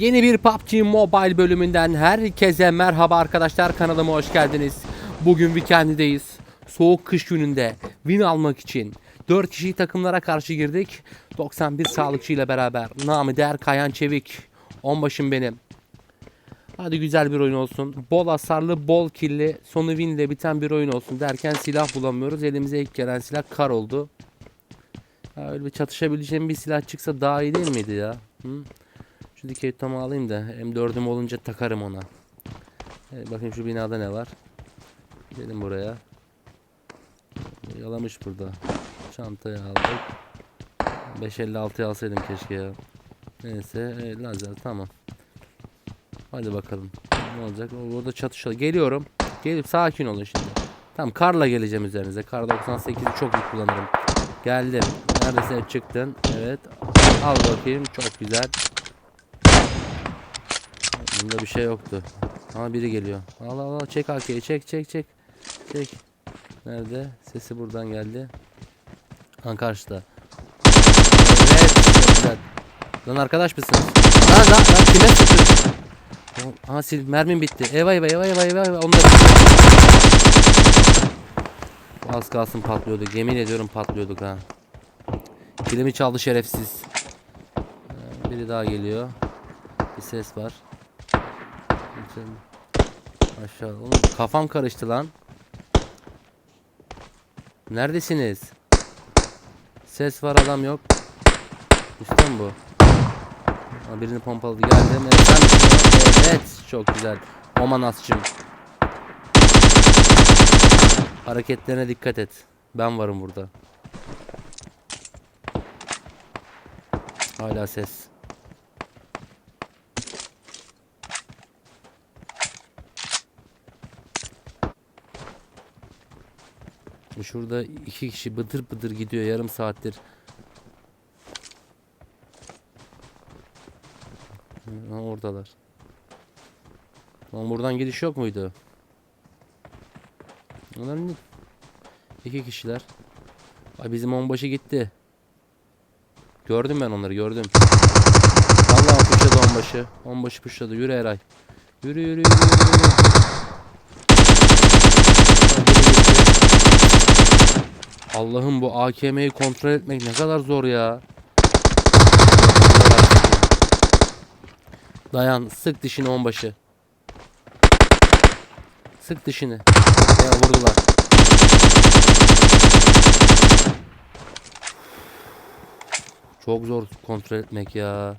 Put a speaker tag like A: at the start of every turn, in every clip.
A: Yeni bir PUBG Mobile bölümünden herkese merhaba arkadaşlar kanalıma hoş geldiniz. Bugün weekend'deyiz. Soğuk kış gününde win almak için 4 kişi takımlara karşı girdik. 91 sağlıkçı ile beraber. Nami Değer Kayan Çevik. Onbaşım benim. Hadi güzel bir oyun olsun. Bol hasarlı, bol killi, sonu win ile biten bir oyun olsun derken silah bulamıyoruz. Elimize ilk gelen silah kar oldu. Ha, öyle bir çatışabileceğim bir silah çıksa daha iyi değil miydi ya? Hı? Şu dikey tutamı alayım da M4'üm olunca takarım ona. Evet, bakayım şu binada ne var. Gidelim buraya. Yalamış burada. Çantayı aldık. 556'yı alsaydım keşke ya. Neyse e, lazer tamam. Hadi bakalım. Ne olacak? Orada çatışıyor. Geliyorum. Gelip sakin olun şimdi. Tamam karla geleceğim üzerinize. Kar 98'i çok iyi kullanırım. Geldim. Neredesin? Çıktın. Evet. Al bakayım. Çok güzel. Bunda bir şey yoktu. Ama biri geliyor. Al al al çek AK'yi çek çek çek. Çek. Nerede? Sesi buradan geldi. Han karşıda. Evet. güzel. Lan arkadaş mısınız? Lan lan lan kime sıkıyorsun? Aha sil mermim bitti. Eyvah eyvah eyvah eyvah. eyvah. Onu da Az kalsın patlıyorduk. Yemin ediyorum patlıyorduk ha. Kilimi çaldı şerefsiz. Ee, Biri daha geliyor. Bir ses var. Aşağı. Oğlum kafam karıştı lan. Neredesiniz? Ses var adam yok. Üstte mi bu? Ha, birini pompaladı geldi. Evet, evet çok güzel. Oman. Hareketlerine dikkat et. Ben varım burada. Hala ses. Şurada iki kişi bıdır bıdır gidiyor yarım saattir. Ha, oradalar. Lan buradan gidiş yok muydu? Onlar ne? İki kişiler. Ay bizim onbaşı gitti. Gördüm ben onları gördüm. Vallahi puşladı onbaşı. Onbaşı puşladı. Yürü Eray. Yürü yürü yürü yürü. yürü. Ha, biri gitti. Allah'ım bu AKM'yi kontrol etmek ne kadar zor ya. Dayan sık dişini onbaşı. Sık dişini. Ya vurdular. Çok zor kontrol etmek ya.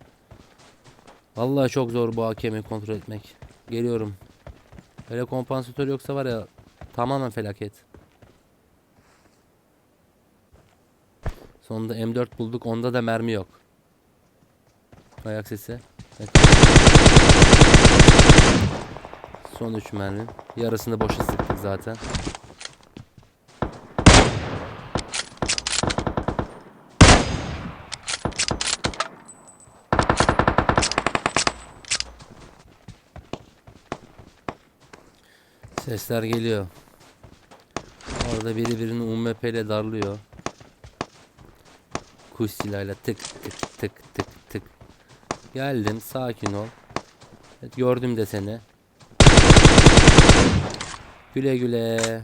A: Vallahi çok zor bu hakemi kontrol etmek. Geliyorum. Öyle kompansatör yoksa var ya tamamen felaket. Sonunda M4 bulduk. Onda da mermi yok. Ayak sesi. Son 3 mermi. Yarısını boşa sıktık zaten. Sesler geliyor. Orada biri birini UMP ile darlıyor. Kuş silahıyla tık tık tık tık tık. Geldim sakin ol. Evet, gördüm de seni. Güle güle.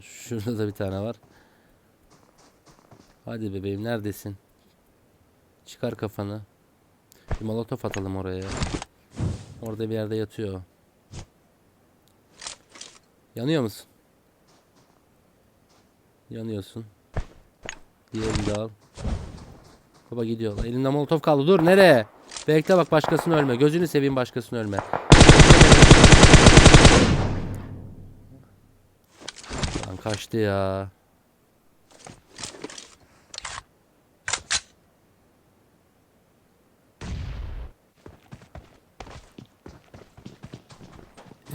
A: Şurada da bir tane var. Hadi bebeğim neredesin? Çıkar kafanı. Bir molotof atalım oraya. ya. Orada bir yerde yatıyor. Yanıyor musun? Yanıyorsun. Diğerini de al. Baba gidiyor. Elinde molotof kaldı. Dur nereye? Bekle bak başkasını ölme. Gözünü seveyim başkasını ölme. Lan kaçtı ya.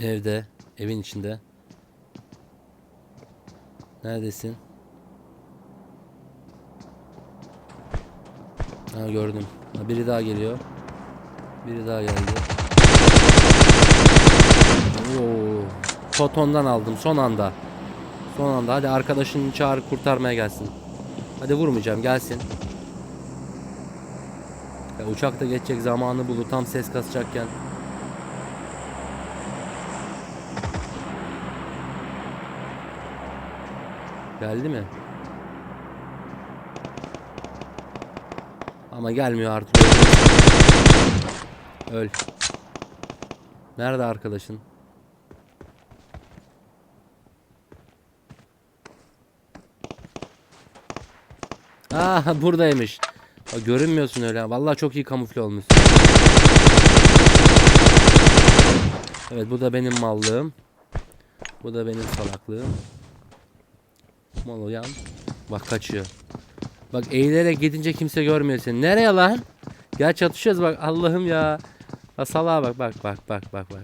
A: Evde, evin içinde. Neredesin? Ha gördüm. Ha, biri daha geliyor. Biri daha geldi. Oo, Koton'dan aldım son anda. Son anda. Hadi arkadaşını çağır kurtarmaya gelsin. Hadi vurmayacağım gelsin. Ya uçak da geçecek zamanı buldu tam ses kasacakken. Geldi mi? Ama gelmiyor artık. Öl. Nerede arkadaşın? Aa buradaymış. Bak, görünmüyorsun öyle. Vallahi çok iyi kamufle olmuş. Evet bu da benim mallığım. Bu da benim salaklığım. Mal uyan. Bak kaçıyor. Bak eğilerek gidince kimse görmüyor seni. Nereye lan? Gel çatışıyoruz bak Allah'ım ya. Ha salağa bak bak bak bak bak bak.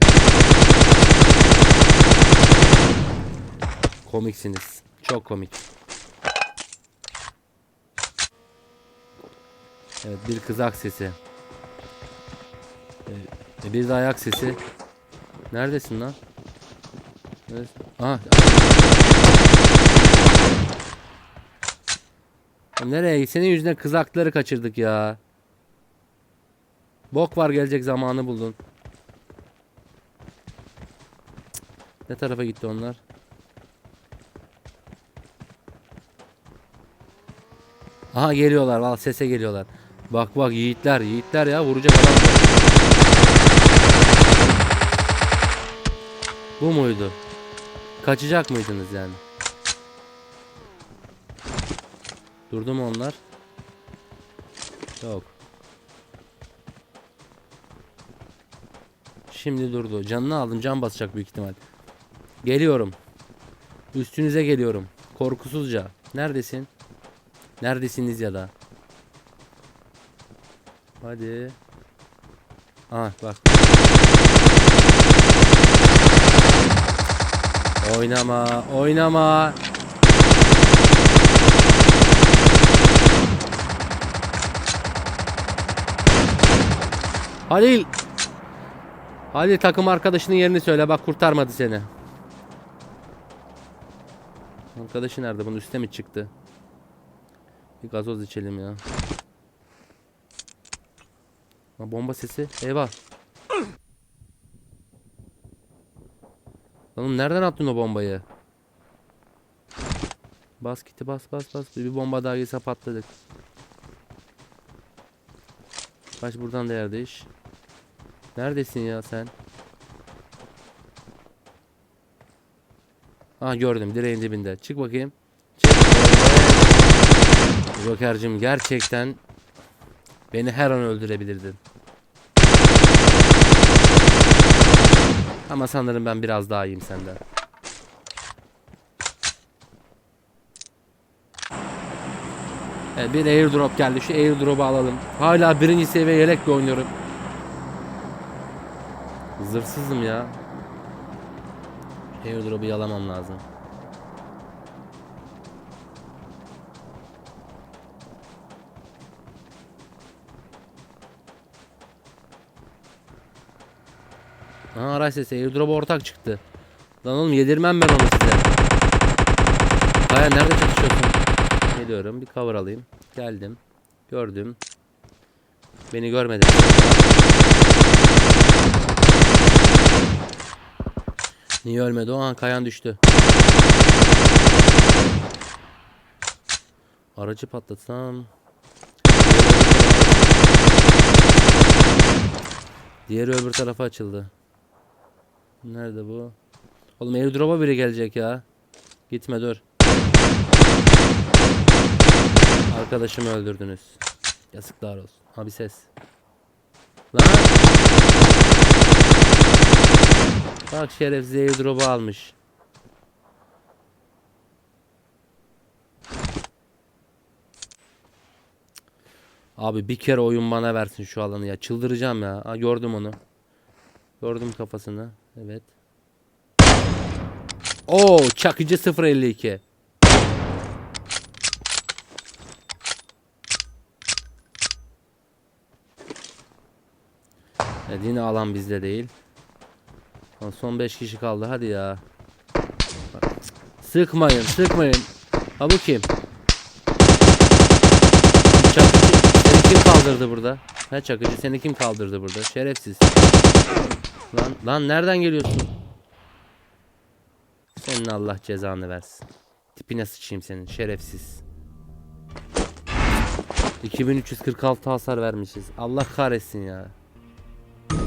A: Komiksiniz. Çok komik. Evet bir kızak sesi. Ee, bir de ayak sesi. Neredesin lan? Neredesin? Aha. Nereye? Senin yüzünden kızakları kaçırdık ya. Bok var gelecek zamanı buldun. Ne tarafa gitti onlar? Aha geliyorlar. Valla sese geliyorlar. Bak bak yiğitler yiğitler ya vuracak adam. Bu muydu? Kaçacak mıydınız yani? Durdu mu onlar? Yok. Şimdi durdu. Canını aldım. Can basacak büyük ihtimal. Geliyorum. Üstünüze geliyorum. Korkusuzca. Neredesin? Neredesiniz ya da? Hadi. Aha bak. Oynama, oynama. Halil. Halil takım arkadaşının yerini söyle bak kurtarmadı seni. Arkadaşı nerede? Bunun üste mi çıktı? Bir gazoz içelim ya. Ha, bomba sesi. Eyvah. Oğlum nereden attın o bombayı? Bas kiti bas bas bas. Bir bomba daha gelse patladık. Kaç buradan da yerde iş. Neredesin ya sen? Ah gördüm direğin dibinde. Çık bakayım. Çık. Joker'cim gerçekten beni her an öldürebilirdin. Ama sanırım ben biraz daha iyiyim senden. Evet, bir airdrop geldi. Şu airdrop'u alalım. Hala birinci seviye yelekle oynuyorum. Zırsızım ya. Airdrop'u yalamam lazım. Aha araç sesi airdrop ortak çıktı. Lan oğlum yedirmem ben onu size. Kaya nerede çatışıyorsun? Geliyorum bir cover alayım. Geldim. Gördüm. Beni görmedi. Niye ölmedi an kayan düştü. Aracı patlatsam. Diğeri öbür tarafa açıldı. Nerede bu? Oğlum airdrop'a biri gelecek ya. Gitme dur. Arkadaşımı öldürdünüz. Yazıklar olsun. Ha bir ses. Lan. Bak şerefsiz airdrop'u almış. Abi bir kere oyun bana versin şu alanı ya. Çıldıracağım ya. Ha, gördüm onu. Gördüm kafasını. Evet. Oo çakıcı 052. Evet, yine alan bizde değil. Lan son 5 kişi kaldı hadi ya. Sıkmayın sıkmayın. Ha bu kim? Çakıcı seni kim kaldırdı burada? Ha çakıcı seni kim kaldırdı burada? Şerefsiz. Lan lan nereden geliyorsun? Senin Allah cezanı versin. Tipine sıçayım senin şerefsiz. 2346 hasar vermişiz. Allah kahretsin ya.